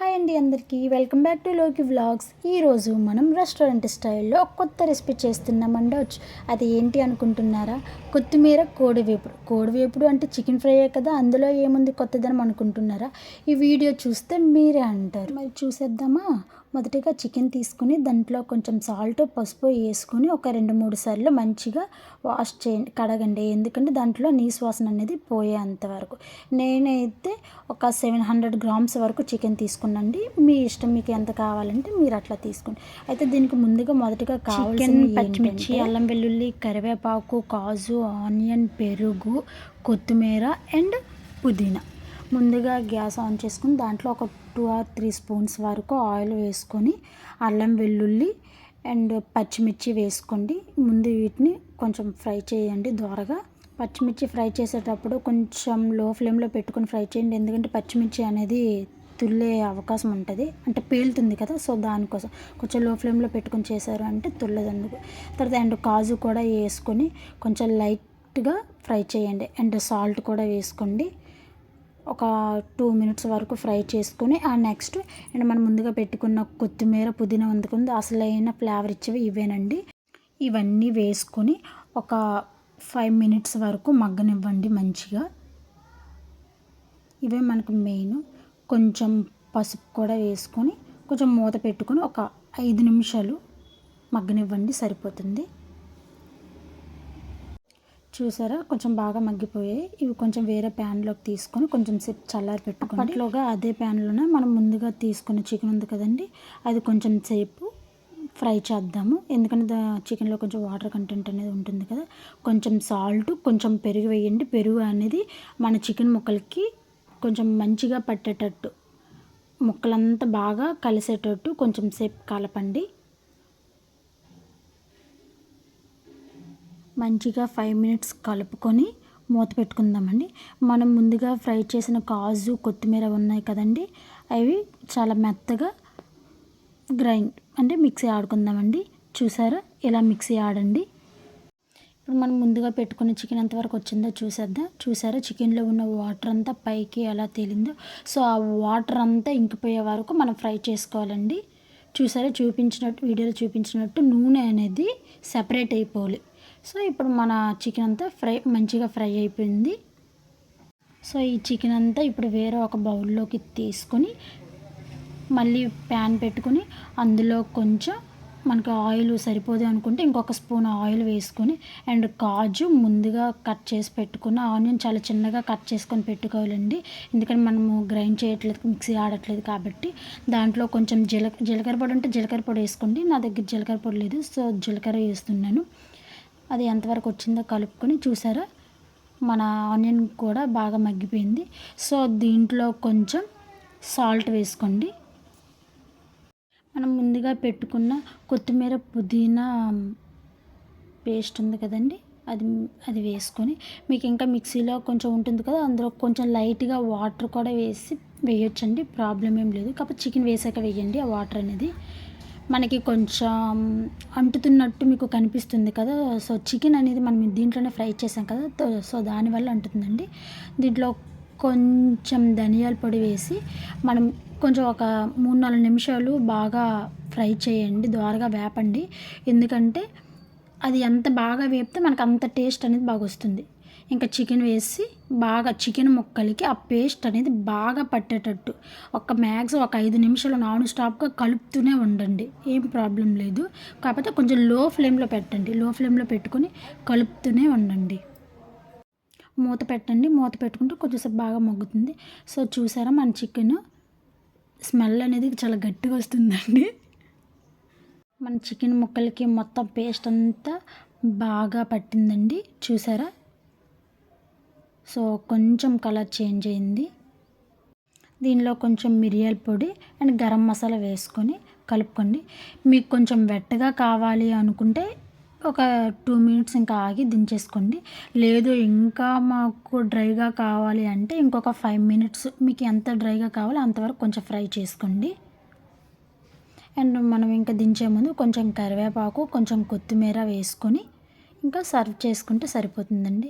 Hi అండి అందరికీ. Welcome back to Loki vlogs ఈరోజు మనం రెస్టారెంట్ స్టైల్లో కొత్త రెసిపీ చేస్తున్నాం అండవచ్చు అది ఏంటి అనుకుంటున్నారా? కొత్తిమీర కోడివేపుడు. కోడివేపుడు అంటే చికెన్ ఫ్రైయే కదా? అందులో ఏముంది కొత్తదనం అనుకుంటున్నారా? ఈ వీడియో చూస్తే మీరే అంటారు. మరి చూసేద్దామా? మొదటిగా చికెన్ తీసుకుని దాంట్లో కొంచెం సాల్ట్ పసుపు వేసుకొని ఒక రెండు మూడు సార్లు మంచిగా వాష్ చేయండి కడగండి. ఎందుకంటే దాంట్లో నీసు వాసన అనేది పోయేంత వరకు. నేనైతే ఒక సెవెన్ హండ్రెడ్ గ్రామ్స్ వరకు చికెన్ తీసుకున్నాండి మీ ఇష్టం మీకు ఎంత కావాలంటే మీరు అట్లా తీసుకోండి. అయితే దీనికి ముందుగా మొదటిగా కావాల్సిన పచ్చిమిర్చి అల్లం వెల్లుల్లి కరివేపాకు కాజు ఆనియన్ పెరుగు కొత్తిమీర అండ్ పుదీనా. ముందుగా గ్యాస్ ఆన్ చేసుకుని దాంట్లో ఒక టూ ఆర్ త్రీ స్పూన్స్ వరకు ఆయిల్ వేసుకొని అల్లం వెల్లుల్లి అండ్ పచ్చిమిర్చి వేసుకోండి. ముందు వీటిని కొంచెం ఫ్రై చేయండి దోరగా. పచ్చిమిర్చి ఫ్రై చేసేటప్పుడు కొంచెం లో ఫ్లేమ్లో పెట్టుకొని ఫ్రై చేయండి. ఎందుకంటే పచ్చిమిర్చి అనేది తుల్లే అవకాశం ఉంటుంది. అంటే పేలుతుంది కదా సో దానికోసం కొంచెం లో ఫ్లేమ్లో పెట్టుకొని చేశారు అంటే తుల్లదందుకు. తర్వాత అండ్ కాజు కూడా వేసుకొని కొంచెం లైట్గా ఫ్రై చేయండి. అండ్ సాల్ట్ కూడా వేసుకోండి. ఒక టూ మినిట్స్ వరకు ఫ్రై చేసుకొని ఆ నెక్స్ట్ అండ్ మనం ముందుగా పెట్టుకున్న కొత్తిమీర పుదీనా వందుకుంది అసలైన ఫ్లేవర్ ఇచ్చేవి ఇవేనండి. ఇవన్నీ వేసుకొని ఒక ఫైవ్ మినిట్స్ వరకు మగ్గనివ్వండి మంచిగా. ఇవే మనకు మెయిన్. కొంచెం పసుపు కూడా వేసుకొని కొంచెం మూత పెట్టుకొని ఒక ఐదు నిమిషాలు మగ్గనివ్వండి సరిపోతుంది. చూసారా? కొంచెం బాగా మగ్గిపోయాయి. ఇవి కొంచెం వేరే ప్యాన్లోకి తీసుకొని కొంచెం సేపు చల్లారి పెట్టుకోండి. అట్లాగా అదే ప్యాన్లోనే మనం ముందుగా తీసుకున్న చికెన్ ఉంది కదండి అది కొంచెం సేపు ఫ్రై చేద్దాము. ఎందుకంటే చికెన్లో కొంచెం వాటర్ కంటెంట్ అనేది ఉంటుంది కదా. కొంచెం సాల్ట్ కొంచెం పెరుగు వేయండి. పెరుగు అనేది మన చికెన్ ముక్కలకి కొంచెం మంచిగా పట్టేటట్టు ముక్కలంతా బాగా కలిసేటట్టు కొంచెం సేపు కలపండి. మంచిగా ఫైవ్ మినిట్స్ కలుపుకొని మూత పెట్టుకుందామండి. మనం ముందుగా ఫ్రై చేసిన కాజు కొత్తిమీర ఉన్నాయి కదండి. అవి చాలా మెత్తగా గ్రైండ్ అంటే మిక్సీ ఆడుకుందామండి. చూసారా? ఇలా మిక్సీ ఆడండి. ఇప్పుడు మనం ముందుగా పెట్టుకున్న చికెన్ ఎంతవరకు వచ్చిందో చూసేద్దాం. చూసారా? చికెన్లో ఉన్న వాటర్ అంతా పైకి ఎలా తేలిందో. సో ఆ వాటర్ అంతా ఇంకిపోయే వరకు మనం ఫ్రై చేసుకోవాలండి. చూసారా? చూపించినట్టు వీడియోలో చూపించినట్టు నూనె అనేది సెపరేట్ అయిపోవాలి. సో ఇప్పుడు మన చికెన్ అంతా ఫ్రై మంచిగా ఫ్రై అయిపోయింది. సో ఈ చికెన్ అంతా ఇప్పుడు వేరే ఒక బౌల్లోకి తీసుకొని మళ్ళీ ప్యాన్ పెట్టుకొని అందులో కొంచెం మనకు ఆయిల్ సరిపోదు అనుకుంటే ఇంకొక స్పూన్ ఆయిల్ వేసుకొని అండ్ కాజు ముందుగా కట్ చేసి పెట్టుకున్న ఆనియన్ చాలా చిన్నగా కట్ చేసుకొని పెట్టుకోవాలండి. ఎందుకంటే మనము గ్రైండ్ చేయట్లేదు మిక్సీ ఆడట్లేదు కాబట్టి. దాంట్లో కొంచెం జీల జీలకర్ర పొడి ఉంటే జీలకర్ర పొడి వేసుకోండి. నా దగ్గర జీలకర్ర పొడి లేదు సో జీలకర్ర వేస్తున్నాను. అది ఎంతవరకు వచ్చిందో కలుపుకొని చూసారా? మన ఆనియన్ కూడా బాగా మగ్గిపోయింది. సో దీంట్లో కొంచెం సాల్ట్ వేసుకోండి. మనం ముందుగా పెట్టుకున్న కొత్తిమీర పుదీనా పేస్ట్ ఉంది కదండి అది అది వేసుకొని మీకు ఇంకా మిక్సీలో కొంచెం ఉంటుంది కదా అందులో కొంచెం లైట్గా వాటర్ కూడా వేసి వేయొచ్చండి ప్రాబ్లం ఏం లేదు. కాకపోతే చికెన్ వేసాక వేయండి ఆ వాటర్ అనేది. మనకి కొంచెం అంటుతున్నట్టు మీకు కనిపిస్తుంది కదా. సో చికెన్ అనేది మనం దీంట్లోనే ఫ్రై చేసాం కదా. సో దానివల్ల అంటుతుందండి. దీంట్లో కొంచెం ధనియాల పొడి వేసి మనం కొంచెం ఒక మూడు నాలుగు నిమిషాలు బాగా ఫ్రై చేయండి. ద్వారగా వేపండి. ఎందుకంటే అది ఎంత బాగా వేపితే మనకు అంత టేస్ట్ అనేది బాగా వస్తుంది ఇంకా చికెన్ వేసి బాగా చికెన్ ముక్కలకి ఆ పేస్ట్ అనేది బాగా పట్టేటట్టు. ఒక మ్యాక్స్ ఒక ఐదు నిమిషాలు నాన్ స్టాప్గా కలుపుతూనే ఉండండి. ఏం ప్రాబ్లం లేదు. కాకపోతే కొంచెం లో ఫ్లేమ్లో పెట్టండి. లో ఫ్లేమ్లో పెట్టుకొని కలుపుతూనే ఉండండి. మూత పెట్టండి. మూత పెట్టుకుంటే కొంచెంసేపు బాగా మగ్గుతుంది. సో చూసారా మన చికెన్? స్మెల్ అనేది చాలా గట్టిగా వస్తుందండి. మన చికెన్ ముక్కలకి మొత్తం పేస్ట్ అంతా బాగా పట్టిందండి. చూసారా? సో కొంచెం కలర్ చేంజ్ అయింది. దీనిలో కొంచెం మిరియాల పొడి అండ్ గరం మసాలా వేసుకొని కలుపుకోండి. మీకు కొంచెం వెట్టగా కావాలి అనుకుంటే ఒక టూ మినిట్స్ ఇంకా ఆగి దించేసుకోండి. లేదు ఇంకా మాకు డ్రైగా కావాలి అంటే ఇంకొక ఫైవ్ మినిట్స్ మీకు ఎంత డ్రైగా కావాలో అంతవరకు కొంచెం ఫ్రై చేసుకోండి. అండ్ మనం ఇంకా దించే ముందు కొంచెం కరివేపాకు కొంచెం కొత్తిమీర వేసుకొని ఇంకా సర్వ్ చేసుకుంటే సరిపోతుందండి.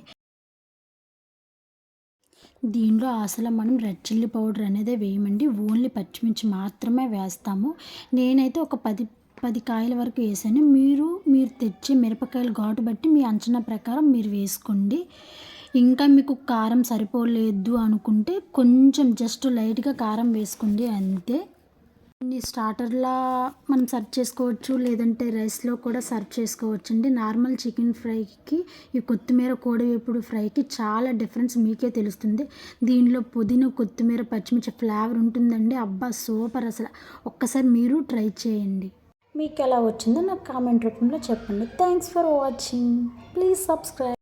దీనిలో అసలు మనం రెడ్ చిల్లీ పౌడర్ అనేది వేయమండి. ఓన్లీ పచ్చిమిర్చి మాత్రమే వేస్తాము. నేనైతే ఒక పది పది కాయల వరకు వేసాను. మీరు మీరు తెచ్చే మిరపకాయలు ఘాటు బట్టి మీ అంచనా ప్రకారం మీరు వేసుకోండి. ఇంకా మీకు కారం సరిపోలేదు అనుకుంటే కొంచెం జస్ట్ లైట్గా కారం వేసుకోండి అంతే. ఈ స్టార్టర్లా మనం సర్వ్ చేసుకోవచ్చు. లేదంటే రైస్లో కూడా సర్వ్ చేసుకోవచ్చు. అండి నార్మల్ చికెన్ ఫ్రైకి ఈ కొత్తిమీర కోడివేపుడు ఫ్రైకి చాలా డిఫరెన్స్ మీకే తెలుస్తుంది. దీనిలో పుదీనా కొత్తిమీర పచ్చిమిర్చి ఫ్లేవర్ ఉంటుందండి. అబ్బా సూపర్ అసలు. ఒక్కసారి మీరు ట్రై చేయండి. మీకు ఎలా వచ్చిందో నాకు కామెంట్ రూపంలో చెప్పండి. Thanks for watching. Please subscribe.